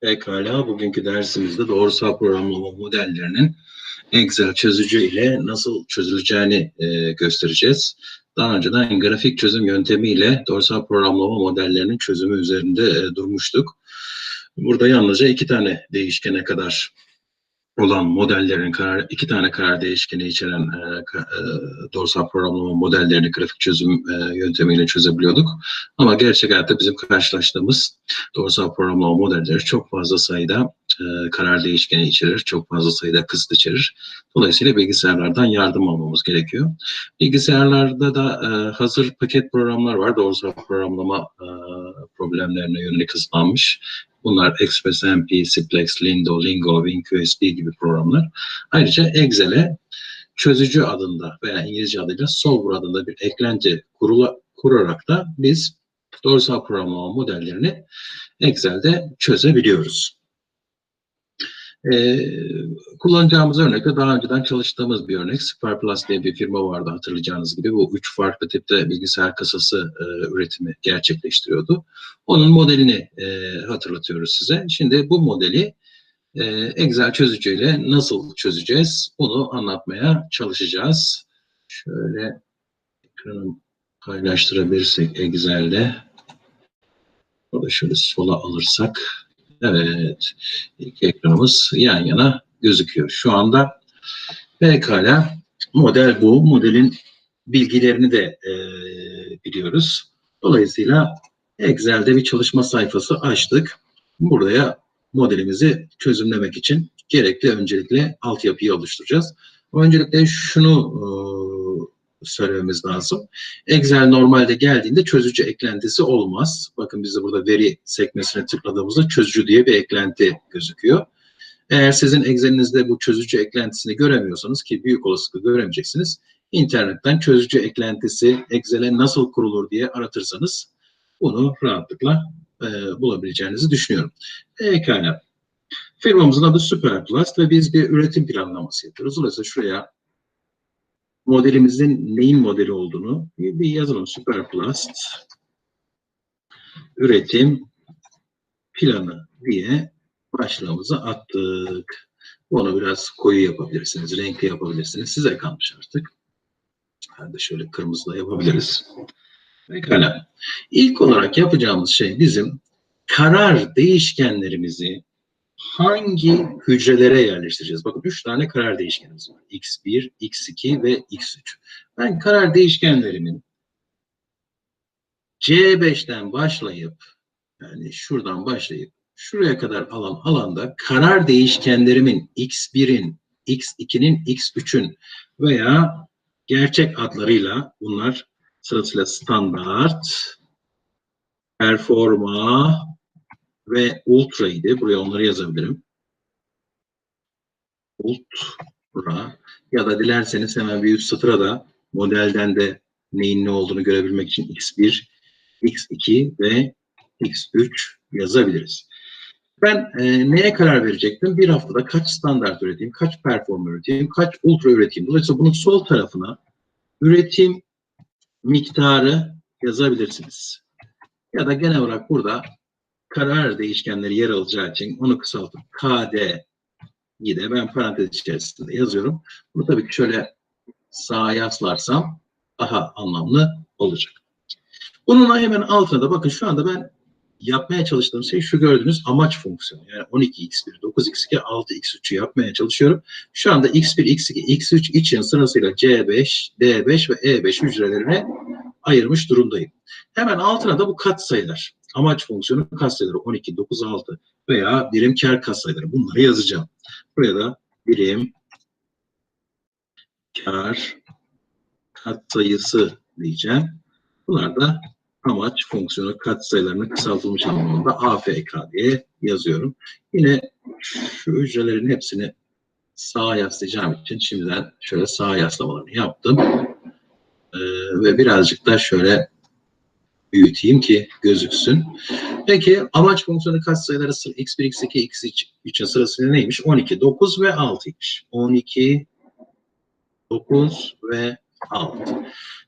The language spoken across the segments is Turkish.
Pekala, bugünkü dersimizde doğrusal programlama modellerinin Excel çözücü ile nasıl çözüleceğini e, göstereceğiz. Daha önceden grafik çözüm yöntemiyle doğrusal programlama modellerinin çözümü üzerinde e, durmuştuk. Burada yalnızca iki tane değişkene kadar olan modellerin karar, iki tane karar değişkeni içeren e, e, doğrusal programlama modellerini grafik çözüm e, yöntemiyle çözebiliyorduk. Ama gerçek hayatta bizim karşılaştığımız doğrusal programlama modelleri çok fazla sayıda e, karar değişkeni içerir, çok fazla sayıda kısıt içerir. Dolayısıyla bilgisayarlardan yardım almamız gerekiyor. Bilgisayarlarda da e, hazır paket programlar var. Doğrusal programlama e, problemlerine yönelik hızlanmış. Bunlar ExpressMP, Simplex, Lindo, Lingo, WinQSD gibi programlar. Ayrıca Excel'e çözücü adında veya İngilizce adıyla Solver adında bir eklenti kurula, kurarak da biz doğrusal programlama modellerini Excel'de çözebiliyoruz. Ee, kullanacağımız örnek de daha önceden çalıştığımız bir örnek. Superplus diye bir firma vardı hatırlayacağınız gibi. Bu üç farklı tipte bilgisayar kasası e, üretimi gerçekleştiriyordu. Onun modelini e, hatırlatıyoruz size. Şimdi bu modeli e, Excel çözücüyle nasıl çözeceğiz? Bunu anlatmaya çalışacağız. Şöyle ekranı paylaştırabilirsek Excel'de. Şöyle sola alırsak. Evet, ilk ekranımız yan yana gözüküyor. Şu anda pekala model bu. Modelin bilgilerini de e, biliyoruz. Dolayısıyla Excel'de bir çalışma sayfası açtık. Buraya modelimizi çözümlemek için gerekli öncelikle altyapıyı oluşturacağız. Öncelikle şunu e, söylememiz lazım. Excel normalde geldiğinde çözücü eklentisi olmaz. Bakın biz de burada veri sekmesine tıkladığımızda çözücü diye bir eklenti gözüküyor. Eğer sizin Excel'inizde bu çözücü eklentisini göremiyorsanız ki büyük olasılıkla göremeyeceksiniz. İnternetten çözücü eklentisi Excel'e nasıl kurulur diye aratırsanız bunu rahatlıkla e, bulabileceğinizi düşünüyorum. Pekala. Firmamızın adı Superplast ve biz bir üretim planlaması yapıyoruz. Dolayısıyla şuraya modelimizin neyin modeli olduğunu bir yazalım. Superplast üretim planı diye başlığımızı attık. Onu biraz koyu yapabilirsiniz, renkli yapabilirsiniz. Size kalmış artık. Hadi şöyle kırmızı da yapabiliriz. Pekala. İlk olarak yapacağımız şey bizim karar değişkenlerimizi hangi hücrelere yerleştireceğiz? Bakın üç tane karar değişkenimiz var. X1, X2 ve X3. Ben karar değişkenlerimin C5'ten başlayıp yani şuradan başlayıp şuraya kadar alan alanda karar değişkenlerimin X1'in, X2'nin, X3'ün veya gerçek adlarıyla bunlar sırasıyla standart, performa, ve ultra idi. Buraya onları yazabilirim. Ultra ya da dilerseniz hemen bir üst satıra da modelden de neyin ne olduğunu görebilmek için X1, X2 ve X3 yazabiliriz. Ben e, neye karar verecektim? Bir haftada kaç standart üreteyim, kaç perform üreteyim, kaç ultra üreteyim. Dolayısıyla bunun sol tarafına üretim miktarı yazabilirsiniz. Ya da genel olarak burada karar değişkenleri yer alacağı için onu kısaltıp KD de ben parantez içerisinde yazıyorum. Bunu tabii ki şöyle sağa yaslarsam daha anlamlı olacak. Bunun hemen altına da bakın şu anda ben yapmaya çalıştığım şey şu gördüğünüz amaç fonksiyonu. Yani 12x1, 9x2, 6x3'ü yapmaya çalışıyorum. Şu anda x1, x2, x3 için sırasıyla C5, D5 ve E5 hücrelerine ayırmış durumdayım. Hemen altına da bu katsayılar amaç fonksiyonu katsayıları 12, 9, 6 veya birim kar katsayıları bunları yazacağım. Buraya da birim kar katsayısı diyeceğim. Bunlar da amaç fonksiyonu katsayılarının kısaltılmış anlamında AFK diye yazıyorum. Yine şu hücrelerin hepsini sağa yaslayacağım için şimdiden şöyle sağa yaslamalarını yaptım. Ee, ve birazcık da şöyle büyüteyim ki gözüksün. Peki amaç fonksiyonu katsayıları x1, x2, x3 için sırasıyla neymiş? 12, 9 ve 6'ymış. 12, 9 ve 6.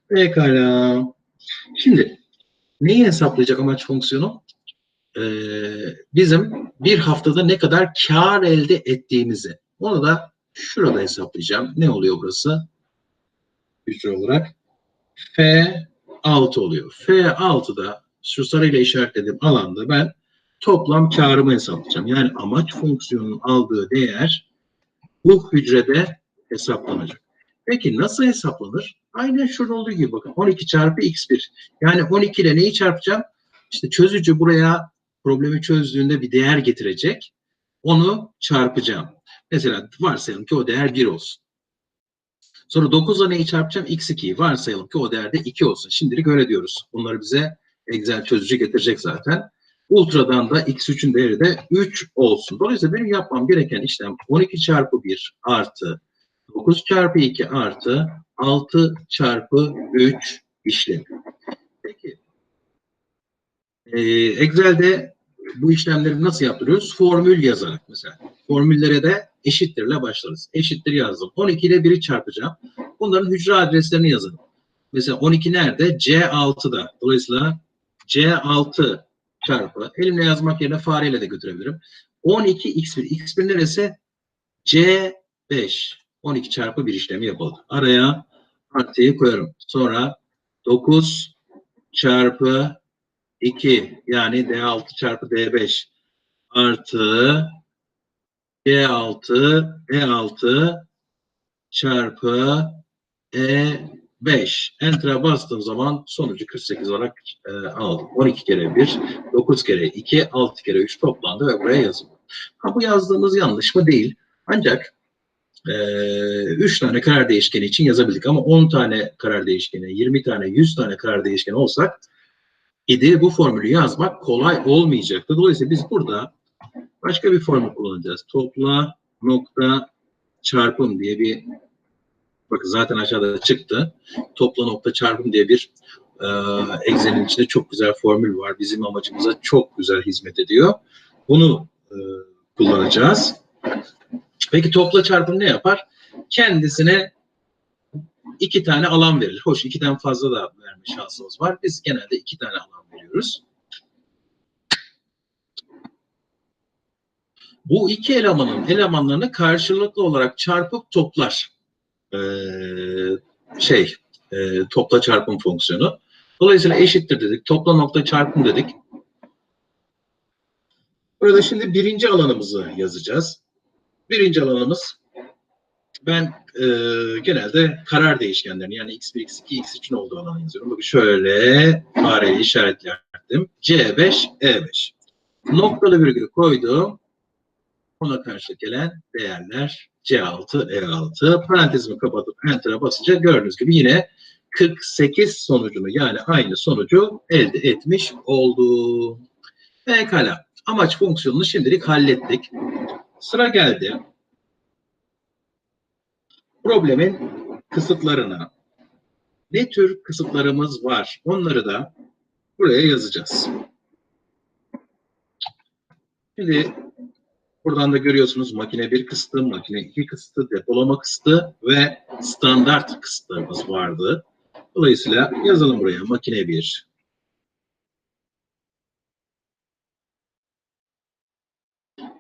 Pekala. Şimdi neyi hesaplayacak amaç fonksiyonu? Ee, bizim bir haftada ne kadar kar elde ettiğimizi. Onu da şurada hesaplayacağım. Ne oluyor burası? Hücre olarak. F6 oluyor. F6'da şu sarıyla işaretlediğim alanda ben toplam karımı hesaplayacağım. Yani amaç fonksiyonunun aldığı değer bu hücrede hesaplanacak. Peki nasıl hesaplanır? Aynen şurada olduğu gibi bakın 12 çarpı x1. Yani 12 ile neyi çarpacağım? İşte çözücü buraya problemi çözdüğünde bir değer getirecek. Onu çarpacağım. Mesela varsayalım ki o değer 1 olsun. Sonra 9 ile neyi çarpacağım? x2'yi. Varsayalım ki o değerde 2 olsun. Şimdilik öyle diyoruz. Bunları bize Excel çözücü getirecek zaten. Ultra'dan da x3'ün değeri de 3 olsun. Dolayısıyla benim yapmam gereken işlem 12 çarpı 1 artı 9 çarpı 2 artı 6 çarpı 3 işlemi. Peki. Ee, Excel'de bu işlemleri nasıl yaptırıyoruz? Formül yazarak mesela. Formüllere de eşittirle başlarız. Eşittir yazdım. 12 ile 1'i çarpacağım. Bunların hücre adreslerini yazalım. Mesela 12 nerede? C6'da. Dolayısıyla C6 çarpı. Elimle yazmak yerine fareyle de götürebilirim. 12 x1. x1 neresi? C5. 12 çarpı 1 işlemi yapalım. Araya artıyı koyarım. Sonra 9 çarpı 2 yani D6 çarpı D5 artı C6 E6 çarpı E5. Enter'a bastığım zaman sonucu 48 olarak e, aldım. 12 kere 1, 9 kere 2, 6 kere 3 toplandı ve buraya yazıldı. Ha bu yazdığımız yanlış mı? Değil. Ancak e, 3 tane karar değişkeni için yazabildik ama 10 tane karar değişkeni, 20 tane, 100 tane karar değişkeni olsak idi bu formülü yazmak kolay olmayacaktı. Dolayısıyla biz burada başka bir formül kullanacağız. Topla nokta çarpım diye bir bakın zaten aşağıda çıktı. Topla nokta çarpım diye bir e, Excel'in içinde çok güzel formül var. Bizim amacımıza çok güzel hizmet ediyor. Bunu e, kullanacağız. Peki topla çarpım ne yapar? Kendisine iki tane alan verir. Hoş ikiden fazla da verme şansımız var. Biz genelde iki tane alan veriyoruz. Bu iki elemanın elemanlarını karşılıklı olarak çarpıp toplar. Ee, şey, e, topla çarpım fonksiyonu. Dolayısıyla eşittir dedik. Topla nokta çarpım dedik. Burada şimdi birinci alanımızı yazacağız. Birinci alanımız ben e, genelde karar değişkenlerini yani x1, x2, x3'ün olduğu alanı yazıyorum. Bakın şöyle fareyi işaretledim. C5, E5. Noktalı virgül koydum. Ona karşı gelen değerler C6, E6. Parantezimi kapatıp Enter'a basınca gördüğünüz gibi yine 48 sonucunu yani aynı sonucu elde etmiş oldu. Pekala. Amaç fonksiyonunu şimdilik hallettik. Sıra geldi problemin kısıtlarına. Ne tür kısıtlarımız var? Onları da buraya yazacağız. Şimdi buradan da görüyorsunuz makine 1 kısıtı, makine 2 kısıtı, depolama kısıtı ve standart kısıtlarımız vardı. Dolayısıyla yazalım buraya makine 1,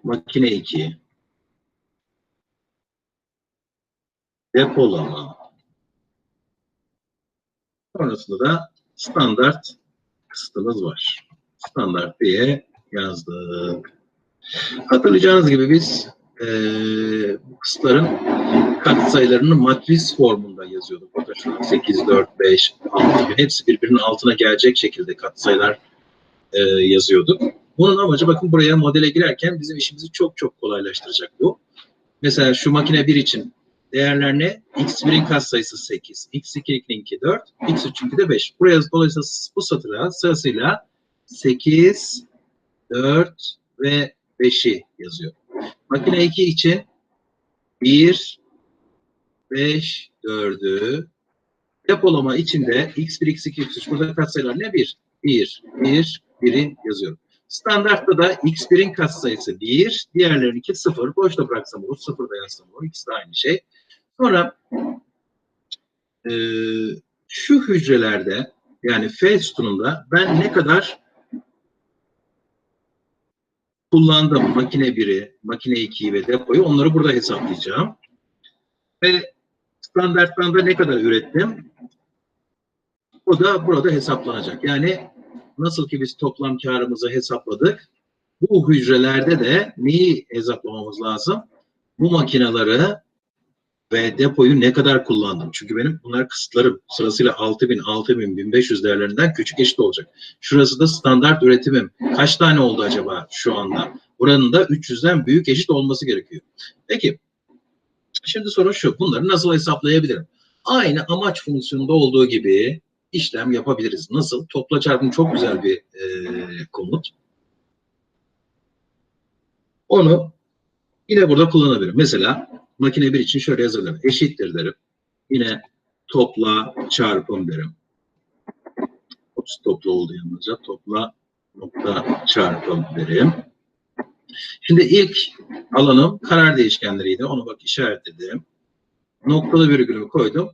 makine 2, depolama. Sonrasında da standart kısıtımız var. Standart diye yazdık. Hatırlayacağınız gibi biz e, bu kısıtların katsayılarını matris formunda yazıyorduk. Burada şu an 8, 4, 5, 6 gibi hepsi birbirinin altına gelecek şekilde katsayılar e, yazıyorduk. Bunun amacı bakın buraya modele girerken bizim işimizi çok çok kolaylaştıracak bu. Mesela şu makine 1 için değerler ne? X1'in katsayısı 8, X2'ninki 4, X3'ünki de 5. Buraya dolayısıyla bu satıra sırasıyla 8, 4 ve 5'i yazıyor. Makine 2 için 1, 5, 4'ü depolama içinde X1, X2, X3 burada katsayılar ne? 1, 1, 1, 1'i yazıyorum. Standartta da x1'in katsayısı 1, diğerlerinki 0. Boşta bıraksam olur, 0 da yazsam olur. İkisi de aynı şey. Sonra e, şu hücrelerde yani F sütununda ben ne kadar kullandığım makine 1'i, makine 2'yi ve depoyu onları burada hesaplayacağım. Ve standarttan da ne kadar ürettim? O da burada hesaplanacak. Yani nasıl ki biz toplam karımızı hesapladık, bu hücrelerde de neyi hesaplamamız lazım? Bu makineleri ve depoyu ne kadar kullandım? Çünkü benim bunlar kısıtlarım. Sırasıyla 6000, 6000, 1500 değerlerinden küçük eşit olacak. Şurası da standart üretimim. Kaç tane oldu acaba şu anda? Buranın da 300'den büyük eşit olması gerekiyor. Peki, şimdi soru şu. Bunları nasıl hesaplayabilirim? Aynı amaç fonksiyonunda olduğu gibi işlem yapabiliriz. Nasıl? Topla çarpım çok güzel bir e, komut. Onu yine burada kullanabilirim. Mesela makine 1 için şöyle yazılır. Eşittir derim. Yine topla çarpım derim. Ops, topla oldu yalnızca. Topla nokta çarpım derim. Şimdi ilk alanım karar değişkenleriydi. Onu bak işaretledim. Noktalı virgülümü koydum.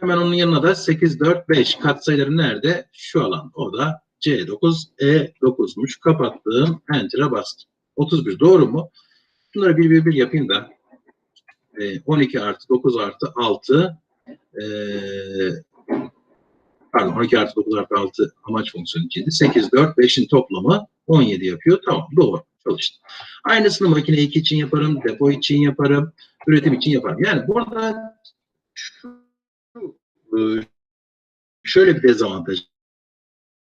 Hemen onun yanına da 8, 4, 5 katsayıları nerede? Şu alan. O da C9, E9'muş. Kapattım. Enter'a bastım. 31 doğru mu? Bunları bir bir bir yapayım da. E, 12 artı 9 artı 6 e, pardon 12 artı 9 artı 6 amaç fonksiyonu içinde 8, 4, 5'in toplamı 17 yapıyor. Tamam doğru çalıştı. Aynısını makine 2 için yaparım, depo için yaparım, üretim için yaparım. Yani burada e, şöyle bir dezavantajı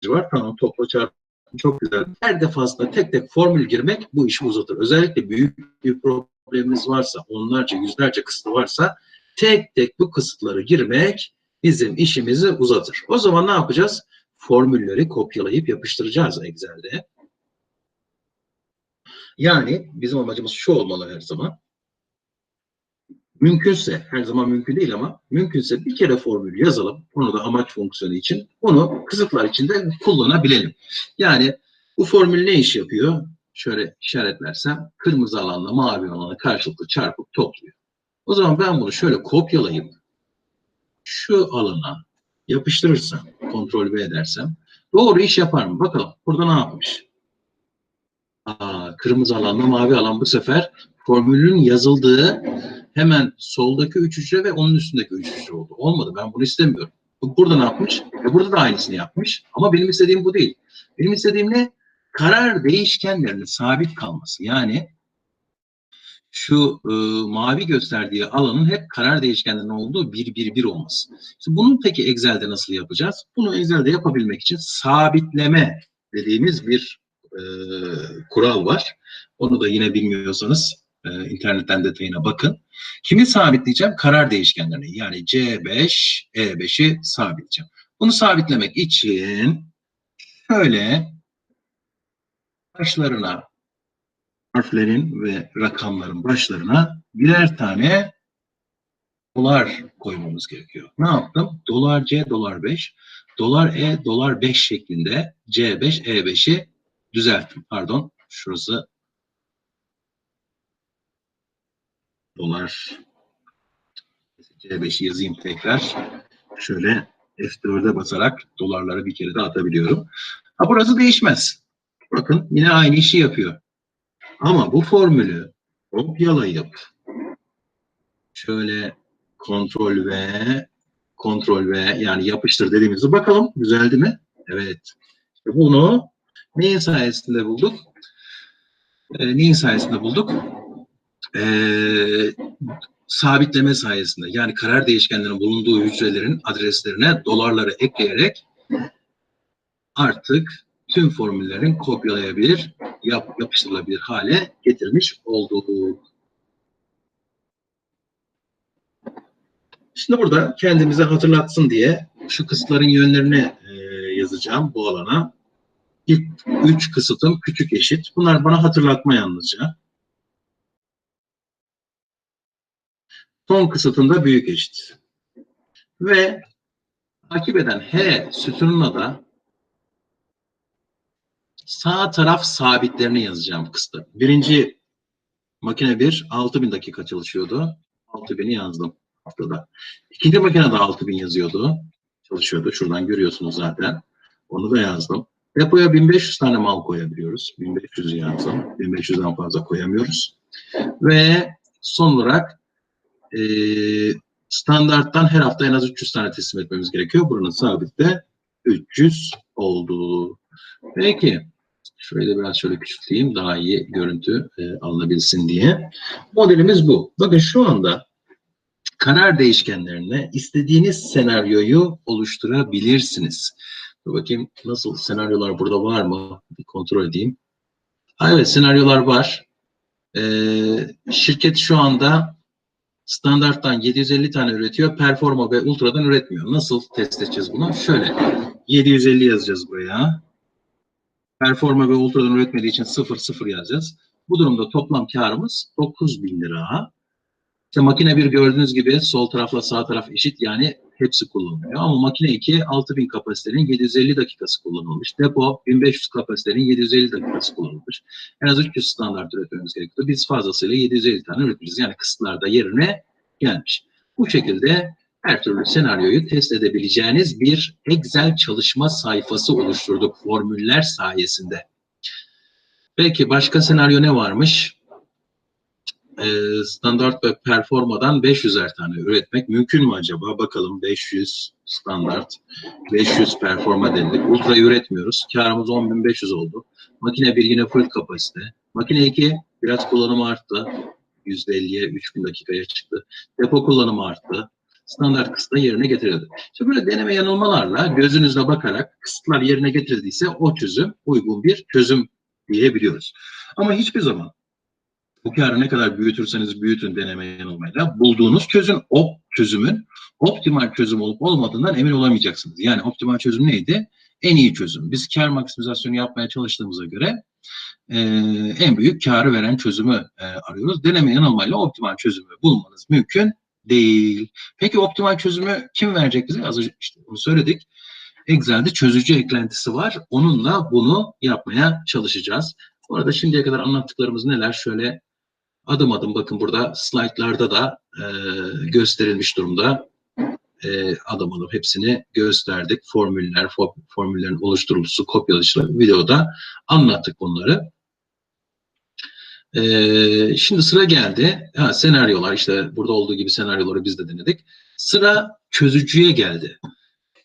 var. Tamam topla çarpı çok güzel. Her defasında tek tek formül girmek bu işi uzatır. Özellikle büyük bir problemimiz varsa, onlarca, yüzlerce kısıtı varsa tek tek bu kısıtları girmek bizim işimizi uzatır. O zaman ne yapacağız? Formülleri kopyalayıp yapıştıracağız Excel'de. Yani bizim amacımız şu olmalı her zaman. Mümkünse, her zaman mümkün değil ama mümkünse bir kere formülü yazalım. Onu da amaç fonksiyonu için. Onu kısıtlar içinde kullanabilelim. Yani bu formül ne iş yapıyor? Şöyle işaretlersem kırmızı alanla mavi alanı karşılıklı çarpıp topluyor. O zaman ben bunu şöyle kopyalayıp şu alana yapıştırırsam, kontrol V edersem doğru iş yapar mı? Bakalım burada ne yapmış? Aa, kırmızı alanla mavi alan bu sefer formülün yazıldığı hemen soldaki üç hücre ve onun üstündeki üç hücre oldu. Olmadı. Ben bunu istemiyorum. Burada ne yapmış? E burada da aynısını yapmış. Ama benim istediğim bu değil. Benim istediğim ne? Karar değişkenlerinin sabit kalması. Yani şu e, mavi gösterdiği alanın hep karar değişkenlerinin olduğu 1 1 1 olması. İşte bunun peki Excel'de nasıl yapacağız? Bunu Excel'de yapabilmek için sabitleme dediğimiz bir e, kural var. Onu da yine bilmiyorsanız e, internetten detayına bakın. Kimi sabitleyeceğim? Karar değişkenlerini. Yani C5, E5'i sabitleyeceğim. Bunu sabitlemek için şöyle başlarına harflerin ve rakamların başlarına birer tane dolar koymamız gerekiyor. Ne yaptım? Dolar C, dolar 5, dolar E, dolar 5 şeklinde C5, E5'i düzelttim. Pardon, şurası dolar C5'i yazayım tekrar. Şöyle F4'e basarak dolarları bir kere de atabiliyorum. Ha burası değişmez. Bakın yine aynı işi yapıyor. Ama bu formülü kopyalayıp şöyle kontrol V kontrol V yani yapıştır dediğimizde bakalım düzeldi mi? Evet. Bunu neyin sayesinde bulduk? Ee, neyin sayesinde bulduk? Ee, sabitleme sayesinde yani karar değişkenlerinin bulunduğu hücrelerin adreslerine dolarları ekleyerek artık tüm formüllerin kopyalayabilir, yap, yapıştırılabilir hale getirmiş olduk. Şimdi burada kendimize hatırlatsın diye şu kısıtların yönlerini e, yazacağım bu alana. İlk üç kısıtım küçük eşit. Bunlar bana hatırlatma yalnızca. Son kısıtında büyük eşit. Ve takip eden H sütununa da sağ taraf sabitlerini yazacağım kısıtı. Birinci makine 1 6000 dakika çalışıyordu. 6000'i yazdım haftada. İkinci makinede 6000 yazıyordu. Çalışıyordu. Şuradan görüyorsunuz zaten. Onu da yazdım. Depoya 1500 tane mal koyabiliyoruz. 1500 yazalım. 1500'den fazla koyamıyoruz. Ve son olarak e, standarttan her hafta en az 300 tane teslim etmemiz gerekiyor. Buranın sabit de 300 oldu. Peki. Da biraz şöyle küçülteyim. Daha iyi görüntü e, alınabilsin diye. Modelimiz bu. Bakın şu anda karar değişkenlerine istediğiniz senaryoyu oluşturabilirsiniz. Dur bakayım nasıl senaryolar burada var mı? Bir kontrol edeyim. Ha, evet senaryolar var. Ee, şirket şu anda standarttan 750 tane üretiyor. Performa ve ultradan üretmiyor. Nasıl test edeceğiz bunu? Şöyle 750 yazacağız buraya. Performa ve ultradan üretmediği için 0 0 yazacağız. Bu durumda toplam karımız 9000 lira. İşte makine bir gördüğünüz gibi sol tarafla sağ taraf eşit yani hepsi kullanılıyor. Ama makine 2 6000 kapasitenin 750 dakikası kullanılmış. Depo 1500 kapasitenin 750 dakikası kullanılmış. En az 300 standart üretmemiz gerekiyor. Biz fazlasıyla 750 tane üretiriz. Yani kısıtlarda yerine gelmiş. Bu şekilde her türlü senaryoyu test edebileceğiniz bir Excel çalışma sayfası oluşturduk formüller sayesinde. Peki başka senaryo ne varmış? Ee, standart ve performadan 500'er tane üretmek mümkün mü acaba? Bakalım 500 standart, 500 performa denedik. Ultra üretmiyoruz. Karımız 10.500 oldu. Makine 1 yine full kapasite. Makine 2 biraz kullanımı arttı. %50'ye 3000 dakikaya çıktı. Depo kullanımı arttı. Standart kısıtla yerine getirildi. İşte böyle deneme yanılmalarla gözünüzle bakarak kısıtlar yerine getirildiyse o çözüm uygun bir çözüm diyebiliyoruz. Ama hiçbir zaman bu karı ne kadar büyütürseniz büyütün deneme yanılmayla bulduğunuz çözüm o çözümün optimal çözüm olup olmadığından emin olamayacaksınız. Yani optimal çözüm neydi? En iyi çözüm. Biz kar maksimizasyonu yapmaya çalıştığımıza göre e, en büyük karı veren çözümü e, arıyoruz. Deneme yanılmayla optimal çözümü bulmanız mümkün değil. Peki optimal çözümü kim verecek bize? Az önce işte bunu söyledik. Excel'de çözücü eklentisi var. Onunla bunu yapmaya çalışacağız. Bu arada şimdiye kadar anlattıklarımız neler? Şöyle adım adım bakın burada slaytlarda da e, gösterilmiş durumda. E, adım adım hepsini gösterdik. Formüller, fo- formüllerin oluşturulması, kopyalışı videoda anlattık bunları. E, şimdi sıra geldi. Ha, senaryolar işte burada olduğu gibi senaryoları biz de denedik. Sıra çözücüye geldi.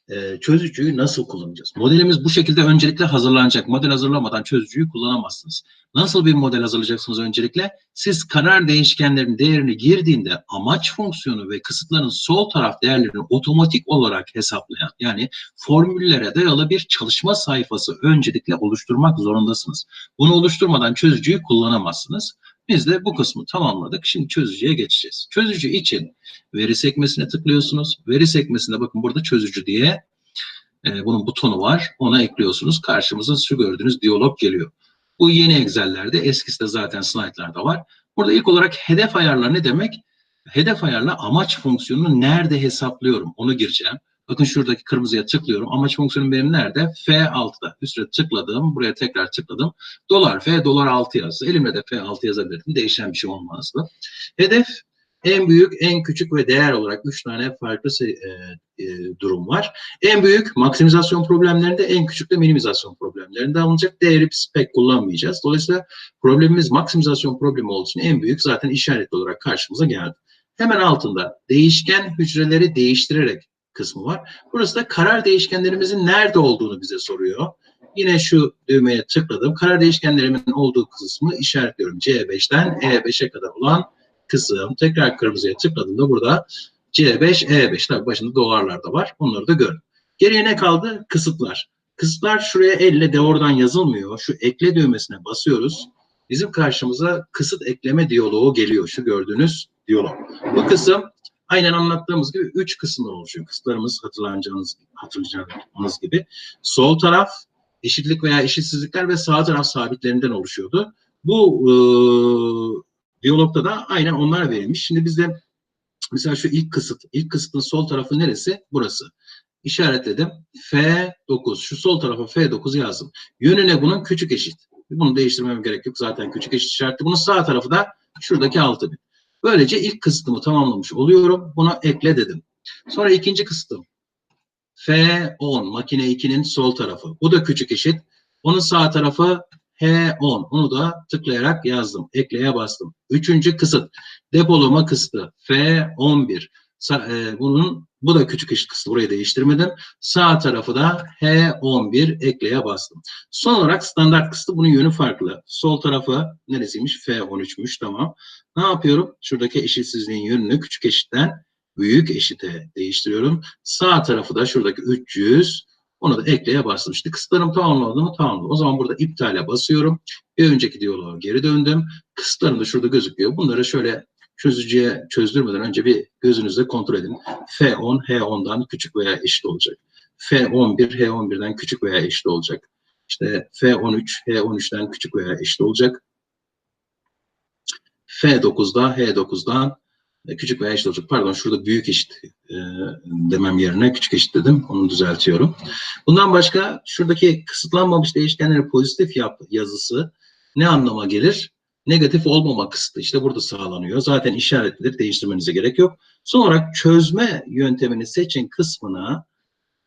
E, çözücüyü nasıl kullanacağız? Modelimiz bu şekilde öncelikle hazırlanacak. Model hazırlamadan çözücüyü kullanamazsınız. Nasıl bir model hazırlayacaksınız öncelikle? Siz karar değişkenlerinin değerini girdiğinde amaç fonksiyonu ve kısıtların sol taraf değerlerini otomatik olarak hesaplayan yani formüllere dayalı bir çalışma sayfası öncelikle oluşturmak zorundasınız. Bunu oluşturmadan çözücüyü kullanamazsınız. Biz de bu kısmı tamamladık. Şimdi çözücüye geçeceğiz. Çözücü için veri sekmesine tıklıyorsunuz. Veri sekmesinde bakın burada çözücü diye e, bunun butonu var. Ona ekliyorsunuz. Karşımıza şu gördüğünüz diyalog geliyor. Bu yeni Excel'lerde, eskisi de zaten slaytlarda var. Burada ilk olarak hedef ayarlar ne demek? Hedef ayarla amaç fonksiyonunu nerede hesaplıyorum onu gireceğim. Bakın şuradaki kırmızıya tıklıyorum. Amaç fonksiyonum benim nerede? F6'da. Üstüne tıkladım. Buraya tekrar tıkladım. Dolar F, dolar 6 yazdı. Elimle de F6 yazabilirdim. Değişen bir şey olmazdı. Hedef en büyük, en küçük ve değer olarak üç tane farklı e, e, durum var. En büyük maksimizasyon problemlerinde, en küçük de minimizasyon problemlerinde alınacak. Değeri biz pek kullanmayacağız. Dolayısıyla problemimiz maksimizasyon problemi olduğu için en büyük zaten işaretli olarak karşımıza geldi. Hemen altında değişken hücreleri değiştirerek kısmı var. Burası da karar değişkenlerimizin nerede olduğunu bize soruyor. Yine şu düğmeye tıkladım. Karar değişkenlerimin olduğu kısmı işaretliyorum. C5'ten E5'e kadar olan kısım. Tekrar kırmızıya tıkladığımda burada C5, E5 tabii başında dolarlar da var. Onları da görün. Geriye ne kaldı? Kısıtlar. Kısıtlar şuraya elle de oradan yazılmıyor. Şu ekle düğmesine basıyoruz. Bizim karşımıza kısıt ekleme diyaloğu geliyor. Şu gördüğünüz diyalog. Bu kısım aynen anlattığımız gibi üç kısımdan oluşuyor. Kısıtlarımız hatırlanacağınız, hatırlayacağınız gibi. Sol taraf eşitlik veya eşitsizlikler ve sağ taraf sabitlerinden oluşuyordu. Bu e, diyalogda da aynen onlar verilmiş. Şimdi bizde mesela şu ilk kısıt, ilk kısıtın sol tarafı neresi? Burası. İşaretledim. F9. Şu sol tarafa F9 yazdım. Yönüne bunun küçük eşit. Bunu değiştirmem gerek yok. Zaten küçük eşit işaretli. Bunun sağ tarafı da şuradaki 6000. Böylece ilk kısıtımı tamamlamış oluyorum. Buna ekle dedim. Sonra ikinci kısıtım. F10 makine 2'nin sol tarafı. Bu da küçük eşit. Onun sağ tarafı H10. Onu da tıklayarak yazdım. Ekleye bastım. Üçüncü kısıt. Depolama kısıtı F11. Sa- e, bunun bu da küçük eşit kısıtı. Burayı değiştirmedim. Sağ tarafı da H11 ekleye bastım. Son olarak standart kısıtı bunun yönü farklı. Sol tarafı neresiymiş? F13'müş tamam. Ne yapıyorum? Şuradaki eşitsizliğin yönünü küçük eşitten büyük eşite değiştiriyorum. Sağ tarafı da şuradaki 300 onu da ekleye bastım. İşte kısıtlarım tamamlandı mı? Tamamladı. O zaman burada iptale basıyorum. Bir önceki diyaloğa geri döndüm. Kısıtlarım da şurada gözüküyor. Bunları şöyle çözücüye çözdürmeden önce bir gözünüzde kontrol edin. F10 H10'dan küçük veya eşit olacak. F11 H11'den küçük veya eşit olacak. İşte F13 H13'den küçük veya eşit olacak. F9'da H9'dan küçük veya eşit olacak. Pardon şurada büyük eşit e, demem yerine küçük eşit dedim. Onu düzeltiyorum. Bundan başka şuradaki kısıtlanmamış değişkenleri pozitif yap yazısı ne anlama gelir? Negatif olmama kısıtı işte burada sağlanıyor. Zaten işaretlidir. Değiştirmenize gerek yok. Son olarak çözme yöntemini seçin kısmına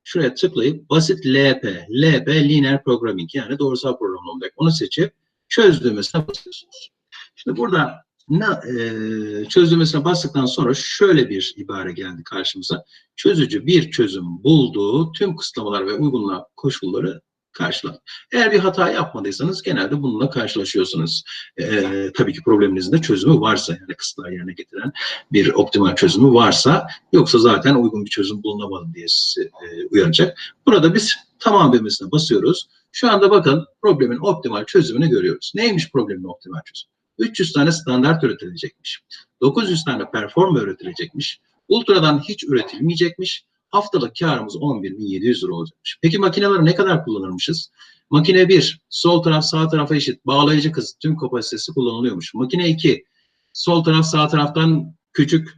şuraya tıklayıp basit LP, LP Linear Programming yani doğrusal programlama demek. Onu seçip çöz düğmesine basıyorsunuz. Şimdi burada ne, e, çöz düğmesine bastıktan sonra şöyle bir ibare geldi karşımıza. Çözücü bir çözüm bulduğu tüm kısıtlamalar ve uygunluğa koşulları karşılar. Eğer bir hata yapmadıysanız genelde bununla karşılaşıyorsunuz. Ee, tabii ki probleminizin de çözümü varsa yani kısıtlar yerine getiren bir optimal çözümü varsa yoksa zaten uygun bir çözüm bulunamadı diye sizi e, uyaracak. Burada biz tamam düğmesine basıyoruz. Şu anda bakın problemin optimal çözümünü görüyoruz. Neymiş problemin optimal çözümü? 300 tane standart üretilecekmiş. 900 tane perform üretilecekmiş. Ultra'dan hiç üretilmeyecekmiş. Haftalık karımız 11.700 lira olacakmış. Peki makineleri ne kadar kullanırmışız? Makine 1, sol taraf sağ tarafa eşit, bağlayıcı kısıt, tüm kapasitesi kullanılıyormuş. Makine 2, sol taraf sağ taraftan küçük,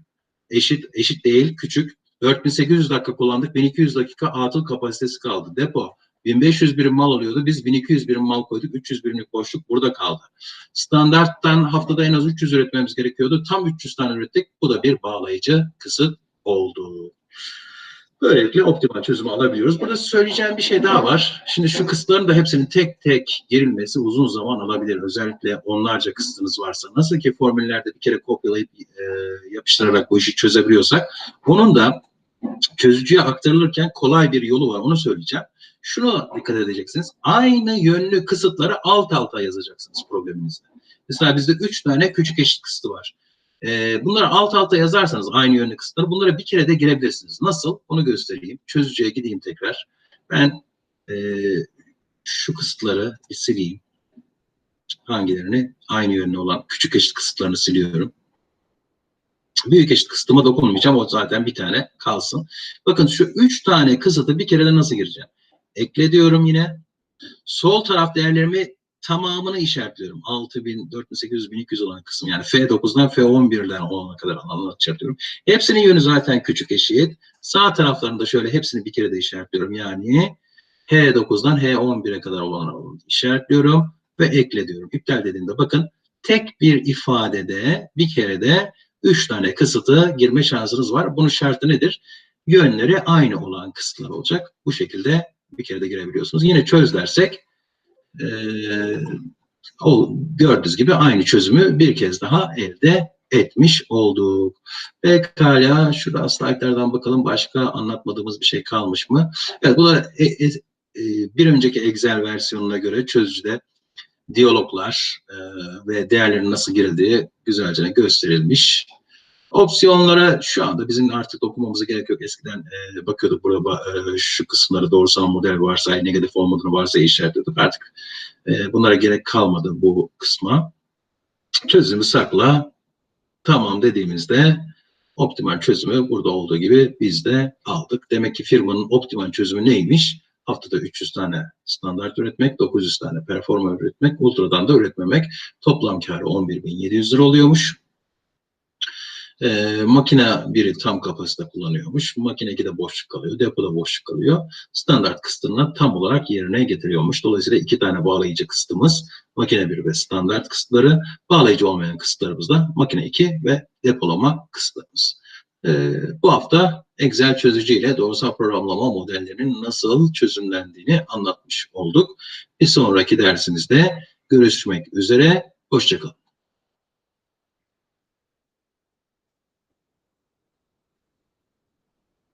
eşit, eşit değil, küçük. 4800 dakika kullandık, 1200 dakika atıl kapasitesi kaldı. Depo 1500 birim mal oluyordu. Biz 1200 birim mal koyduk. 300 birimlik boşluk burada kaldı. Standarttan haftada en az 300 üretmemiz gerekiyordu. Tam 300 tane ürettik. Bu da bir bağlayıcı kısıt oldu. Böylelikle optimal çözümü alabiliyoruz. Burada söyleyeceğim bir şey daha var. Şimdi şu kısıtların da hepsinin tek tek girilmesi uzun zaman alabilir. Özellikle onlarca kısıtınız varsa. Nasıl ki formüllerde bir kere kopyalayıp e, yapıştırarak bu işi çözebiliyorsak, bunun da çözücüye aktarılırken kolay bir yolu var. Onu söyleyeceğim. Şunu dikkat edeceksiniz. Aynı yönlü kısıtları alt alta yazacaksınız probleminizde. Mesela bizde üç tane küçük eşit kısıtı var. E, bunları alt alta yazarsanız aynı yönlü kısıtları bunlara bir kere de girebilirsiniz. Nasıl? Onu göstereyim. Çözücüye gideyim tekrar. Ben e, şu kısıtları bir sileyim. Hangilerini? Aynı yönlü olan küçük eşit kısıtlarını siliyorum. Büyük eşit kısıtıma dokunmayacağım. O zaten bir tane kalsın. Bakın şu üç tane kısıtı bir kere de nasıl gireceğim? Ekle diyorum yine. Sol taraf değerlerimi tamamını işaretliyorum. 6000, 4800, 1200 olan kısım. Yani F9'dan F11'den olana kadar anlatacağım. Hepsinin yönü zaten küçük eşit. Sağ taraflarında şöyle hepsini bir kere de işaretliyorum. Yani H9'dan H11'e kadar olanı işaretliyorum ve ekle diyorum. İptal dediğimde bakın tek bir ifadede bir kere de 3 tane kısıtı girme şansınız var. Bunun şartı nedir? Yönleri aynı olan kısıtlar olacak. Bu şekilde bir kere de girebiliyorsunuz. Yine çöz dersek e, o gördüğünüz gibi aynı çözümü bir kez daha elde etmiş olduk. Pekala şurada slaytlardan bakalım başka anlatmadığımız bir şey kalmış mı? Evet bu da e, e, bir önceki Excel versiyonuna göre çözücüde diyaloglar e, ve değerlerin nasıl girildiği güzelce gösterilmiş. Opsiyonlara şu anda bizim artık okumamıza gerek yok. Eskiden e, bakıyorduk burada e, şu kısımları doğrusal model varsa, negatif olmadığını varsa işaretliyorduk. Artık e, bunlara gerek kalmadı bu kısma. Çözümü sakla. Tamam dediğimizde optimal çözümü burada olduğu gibi biz de aldık. Demek ki firmanın optimal çözümü neymiş? Haftada 300 tane standart üretmek, 900 tane performa üretmek, ultradan da üretmemek. Toplam karı 11.700 lira oluyormuş. E, makine biri tam kapasite kullanıyormuş. Makine 2'de boşluk kalıyor. Depoda boşluk kalıyor. Standart kısıtını tam olarak yerine getiriyormuş. Dolayısıyla iki tane bağlayıcı kısıtımız makine 1 ve standart kısıtları. Bağlayıcı olmayan kısıtlarımız da makine 2 ve depolama kısıtlarımız. Ee, bu hafta Excel çözücüyle doğrusal programlama modellerinin nasıl çözümlendiğini anlatmış olduk. Bir sonraki dersimizde görüşmek üzere. Hoşçakalın.